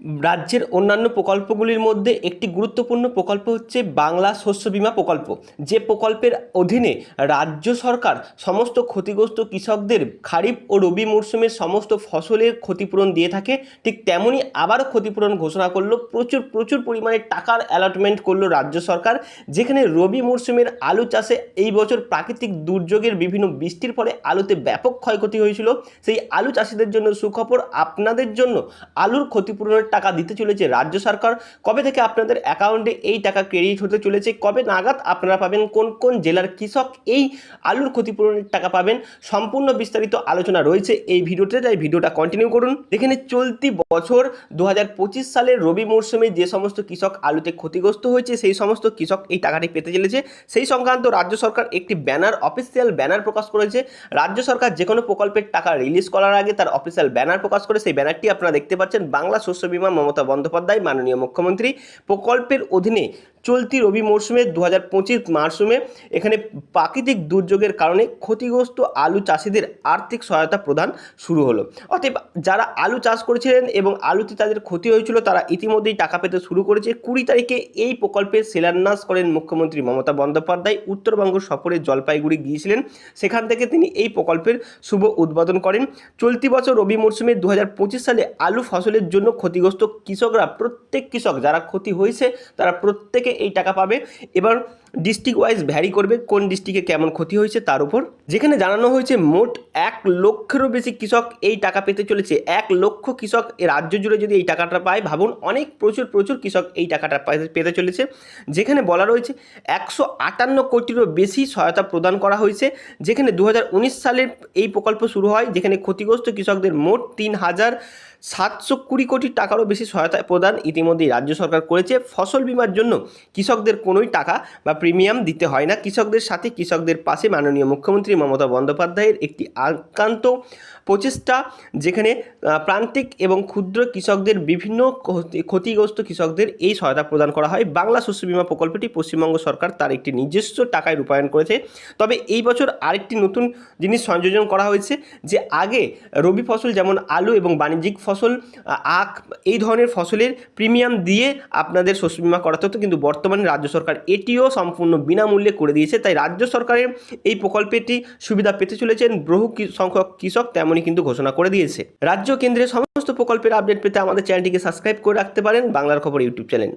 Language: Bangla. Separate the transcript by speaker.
Speaker 1: রাজ্যের অন্যান্য প্রকল্পগুলির মধ্যে একটি গুরুত্বপূর্ণ প্রকল্প হচ্ছে বাংলা শস্য বিমা প্রকল্প। যে প্রকল্পের অধীনে রাজ্য সরকার সমস্ত ক্ষতিগ্রস্ত কৃষকদের খারিফ ও রবি মরশুমের সমস্ত ফসলের ক্ষতিপূরণ দিয়ে থাকে। ঠিক তেমনই আবারও ক্ষতিপূরণ ঘোষণা করল, প্রচুর প্রচুর পরিমাণে টাকার অ্যালটমেন্ট করল রাজ্য সরকার। যেখানে রবি মরশুমের আলু চাষে এই বছর প্রাকৃতিক দুর্যোগের বিভিন্ন বৃষ্টির ফলে আলুতে ব্যাপক ক্ষয়ক্ষতি হয়েছিল। সেই আলু চাষিদের জন্য সুখবর, আপনাদের জন্য আলুর ক্ষতিপূরণের টাকা দিতে চলেছে রাজ্য সরকার। কবে থেকে আপনাদের অ্যাকাউন্টে এই টাকা ক্রেডিট হতে চলেছে? কবে নাগাদ আপনারা পাবেন? কোন কোন জেলার কৃষক এই আলুর ক্ষতিপূরণের টাকা পাবেন? সম্পূর্ণ বিস্তারিত আলোচনা রয়েছে এই ভিডিওতে। তাই ভিডিওটা কন্টিনিউ করুন। এখানে চলতি বছর দু সালের রবি মরশুমে যে সমস্ত কৃষক আলুতে ক্ষতিগ্রস্ত হয়েছে, সেই সমস্ত কৃষক এই টাকাটি পেতে চলেছে। সেই সংক্রান্ত রাজ্য সরকার একটি ব্যানার অফিসিয়াল ব্যানার প্রকাশ করেছে। রাজ্য সরকার যে কোনো প্রকল্পের টাকা রিলিজ করার আগে তার অফিসিয়াল ব্যানার প্রকাশ করে সেই ব্যানারটি আপনারা দেখতে পাচ্ছেন। বাংলা শস্য মমতা বন্দ্যোপাধ্যায় মাননীয় মুখ্যমন্ত্রী প্রকল্পের অধীনে চলতি রবি মরশুমে দু হাজার পঁচিশ মরশুমে এখানে প্রাকৃতিক দুর্যোগের কারণে ক্ষতিগ্রস্ত আলু চাষিদের আর্থিক সহায়তা প্রদান শুরু হলো। অতএব যারা আলু চাষ করেছিলেন এবং আলুতে তাদের ক্ষতি হয়েছিল, তারা ইতিমধ্যেই টাকা পেতে শুরু করেছে। কুড়ি তারিখে এই প্রকল্পের শিলান্যাস করেন মুখ্যমন্ত্রী মমতা বন্দ্যোপাধ্যায়। উত্তরবঙ্গ সফরে জলপাইগুড়ি গিয়েছিলেন। সেখান থেকে তিনি এই প্রকল্পের শুভ উদ্বোধন করেন। চলতি বছর রবি মরশুমে দু হাজার পঁচিশ সালে আলু ফসলের জন্য ক্ষতিগ্রস্ত কৃষকরা, প্রত্যেক কৃষক যারা ক্ষতি হয়েছে, তারা প্রত্যেকে এই টাকা পাবে। এবার ডিস্ট্রিক্ট ওয়াইজ ভ্যারি করবে, কোন ডিস্ট্রিক্টে কেমন ক্ষতি হয়েছে তার উপর। যেখানে জানানো হয়েছে মোট এক লক্ষেরও বেশি কৃষক এই টাকা পেতে চলেছে। এক লক্ষ কৃষক রাজ্য জুড়ে যদি এই টাকাটা পায়, ভাবুন, অনেক প্রচুর প্রচুর কৃষক এই টাকাটা পেতে চলেছে। যেখানে বলা রয়েছে, একশো আটান্ন কোটিরও বেশি সহায়তা প্রদান করা হয়েছে। যেখানে দু হাজার উনিশ সালের এই প্রকল্প শুরু হয়, যেখানে ক্ষতিগ্রস্ত কৃষকদের মোট তিন হাজার সাতশো কুড়ি কোটি টাকারও বেশি সহায়তা প্রদান ইতিমধ্যেই রাজ্য সরকার করেছে। ফসল বিমার জন্য কৃষকদের কোনোই টাকা বা প্রিমিয়াম দিতে হয় না। কৃষকদের সাথে, কৃষকদের পাশে মাননীয় মুখ্যমন্ত্রী মমতা বন্দ্যোপাধ্যায়ের একটি আক্রান্ত প্রচেষ্টা, যেখানে প্রান্তিক এবং ক্ষুদ্র কৃষকদের বিভিন্ন ক্ষতি- ক্ষতিগ্রস্ত কৃষকদের এই সহায়তা প্রদান করা হয়। বাংলা শস্য বিমা প্রকল্পটি পশ্চিমবঙ্গ সরকার তার একটি নিজস্ব টাকায় রূপায়ণ করেছে। তবে এই বছর আরেকটি নতুন জিনিস সংযোজন করা হয়েছে, যে আগে রবি ফসল যেমন আলু এবং বাণিজ্যিক ফসল আখ এই ধরনের ফসলের প্রিমিয়াম দিয়ে আপনাদের শস্য বিমা করাতে হতো, কিন্তু বর্তমানে রাজ্য সরকার এটিও সম্পূর্ণ বিনামূল্যে করে দিয়েছে। তাই রাজ্য সরকারের এই প্রকল্পেটি সুবিধা পেতে চলেছেন বহু সংখ্যক কৃষক তেমনই কিন্তু ঘোষণা করে দিয়েছে। রাজ্য কেন্দ্রের সমস্ত প্রকল্পের আপডেট পেতে আমাদের চ্যানেলটিকে সাবস্ক্রাইব করে রাখতে পারেন। বাংলার খবর ইউটিউব চ্যানেল।